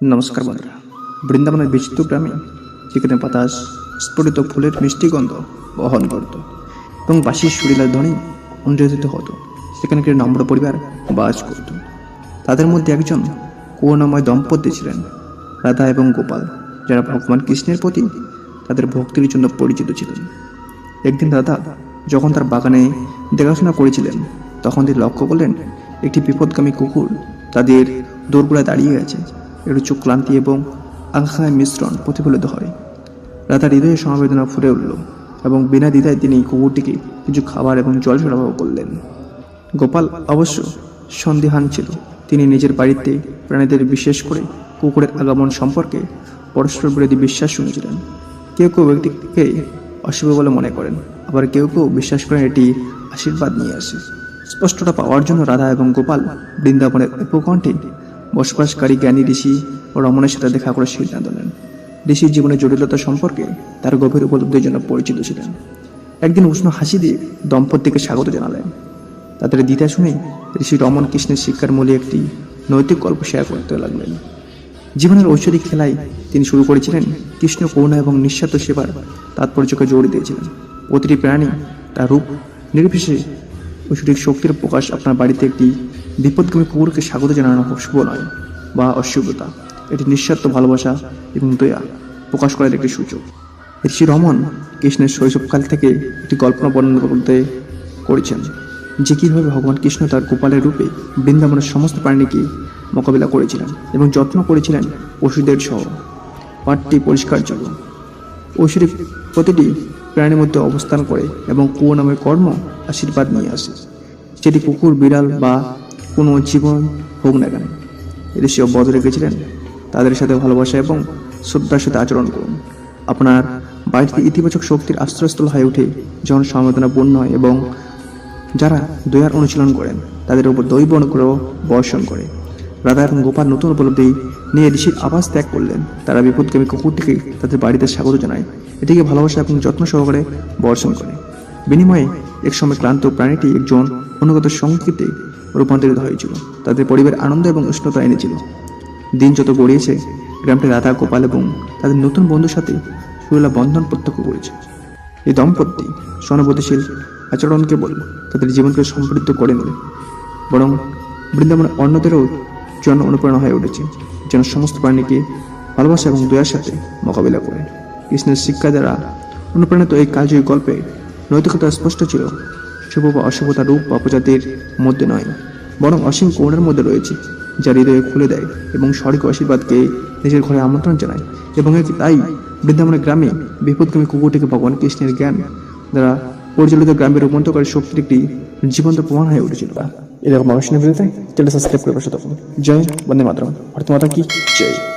নমস্কার বন্ধুরা। বৃন্দাবনের বিচিত্র গ্রামে যেখানে বাতাস, স্ফুটিত ফুলের মিষ্টি গন্ধ বহন করত এবং বাসির সুরিলার ধ্বনি অনুযোজিত হতো। সেখানে একটি নম্র পরিবার বাস করত। তাদের মধ্যে একজন করুণাময় দম্পতি ছিলেন, রাধা এবং গোপাল, যারা ভগবান কৃষ্ণের প্রতি তাদের ভক্তির জন্য পরিচিত ছিলেন। একদিন রাধা যখন তার বাগানে দেখাশোনা করেছিলেন, তখন তিনি লক্ষ্য করলেন, একটি বিপদগামী কুকুর তাদের দোরগোড়ায় দাঁড়িয়ে আছে। একটু চোখ ক্লান্তি এবং আকাঙ্ক্ষায় মিশ্রণ প্রতিফলিত হয়। রাধার হৃদয়ে সমবেদনা ফুটে উঠল এবং বিনা দ্বিধায় তিনি কুকুরটিকে কিছু খাবার এবং জল সরবরাহ করলেন। গোপাল অবশ্য সন্দেহান ছিল। তিনি নিজের বাড়িতে প্রাণীদের বিশেষ করে কুকুরের আগমন সম্পর্কে পরস্পর বিরোধী বিশ্বাস শুনেছিলেন। কেউ কেউ ব্যক্তিকে অশুভ বলে মনে করেন, আবার কেউ কেউ বিশ্বাস করেন এটি আশীর্বাদ নিয়ে আসে। স্পষ্টতা পাওয়ার জন্য রাধা এবং গোপাল বৃন্দাবনের উপকণ্ঠে বসবাসকারী জ্ঞানী ঋষি ও রমণের সাথে দেখা করে সিদ্ধান্ত নেন। ঋষির জীবনের জটিলতা সম্পর্কে তার গভীর উপলব্ধির জন্য পরিচিত ছিলেন। একদিন উষ্ণ হাসি দিয়ে দম্পতিকে স্বাগত জানালেন। তাদের দ্বিধা শুনে ঋষি রমন কৃষ্ণের শিক্ষার মূলে একটি নৈতিক গল্প শেয়ার করতে লাগলেন। জীবনের ঐশ্বরিক খেলায় তিনি শুরু করেছিলেন কৃষ্ণ করুণা এবং নিঃস্বার্থ সেবার তাৎপর্যকে জোর দিয়েছিলেন। প্রতিটি প্রাণী তার রূপ নির্বিশেষে ঐশ্বরিক শক্তির প্রকাশ আপনার বাড়িতে একটি বিপদগামী কুকুরকে স্বাগত জানানো শুভ নয় বা অশুভতা। এটি নিঃস্বার্থ ভালোবাসা এবং দয়া প্রকাশ করার একটি সূচক ঋষি রমন কৃষ্ণের শৈশবকাল থেকে একটি কল্পনা বর্ণনা করতে করেছেন, যে কীভাবে ভগবান কৃষ্ণ তার গোপালের রূপে বৃন্দাবনের সমস্ত প্রাণীকে মোকাবিলা করেছিলেন এবং যত্ন করেছিলেন পশুদের সহ। পাঠটি পরিষ্কার ছিল ঐশ্বরিক প্রতিটি প্রাণীর মধ্যে অবস্থান করে এবং কুয়ো নামের কর্ম আশীর্বাদ নিয়ে আসে। সেটি কুকুর, বিড়াল বা কোনো জীবন হোক না কেন। ঋষি অব্যাহত রেখেছিলেন তাদের সাথে ভালোবাসা এবং শ্রদ্ধার সাথে আচরণ করুন। আপনার বাড়িতে ইতিবাচক শক্তির আশ্রয়স্থল হয়ে ওঠে, যখন সমবেদনা পূর্ণ হয় এবং যারা দয়ার অনুশীলন করেন, তাদের উপর দৈব অনুগ্রহ বর্ষণ করে। রাধা এবং গোপাল নতুন উপলব্ধি নিয়ে ঋষির আবাস ত্যাগ করলেন। তারা বিপদগামী কুকুরটিকে তাদের বাড়িতে স্বাগত জানায়। এটিকে ভালোবাসা এবং যত্ন সহকারে বর্ষণ করে। বিনিময়ে এক সময় ক্লান্ত প্রাণীটি একজন অনুগত সংস্কৃতি রূপান্তরিত হয়েছিল। তাদের পরিবার আনন্দ এবং উষ্ণতা এনেছিল। দিন যত গড়িয়েছে, গ্রামটি রাধা, গোপাল এবং তাদের নতুন বন্ধুর সাথে সুরেলা বন্ধন প্রত্যক্ষ করেছে। এই দম্পতি সহানুভূতিশীল আচরণ কেবল তাদের জীবনকে সমৃদ্ধ করে নেবে। বরং বৃন্দাবনের অন্যদেরও জন্য অনুপ্রেরণা হয়ে উঠেছে, যেন সমস্ত প্রাণীকে ভালোবাসা এবং দয়ার সাথে মোকাবিলা করে। কৃষ্ণের শিক্ষা দ্বারা অনুপ্রাণিত এই কাজই গল্পে নৈতিকতা স্পষ্ট ছিল। শুভ বা অশুভতা রূপ বা প্রজাতির মধ্যে নয়, বরং অসীম করুণার মধ্যে রয়েছে, যা হৃদয়ে খুলে দেয় এবং স্বর্গ আশীর্বাদকে নিজের ঘরে আমন্ত্রণ জানায়। এবং তাই বৃন্দাবনের গ্রামে বিপদগামী কুকুরটিকে ভগবান কৃষ্ণের জ্ঞান দ্বারা পরিচালিত গ্রামের রূপান্তরকারী শক্তির একটি জীবন্ত প্রমাণ হয়ে উঠেছিল। এরকম মানুষ নিয়ে চ্যানেল সাবস্ক্রাইব করে পাশে থাকুন। জয় বন্দে মাতরম। ভারত মাতা কি? জয়।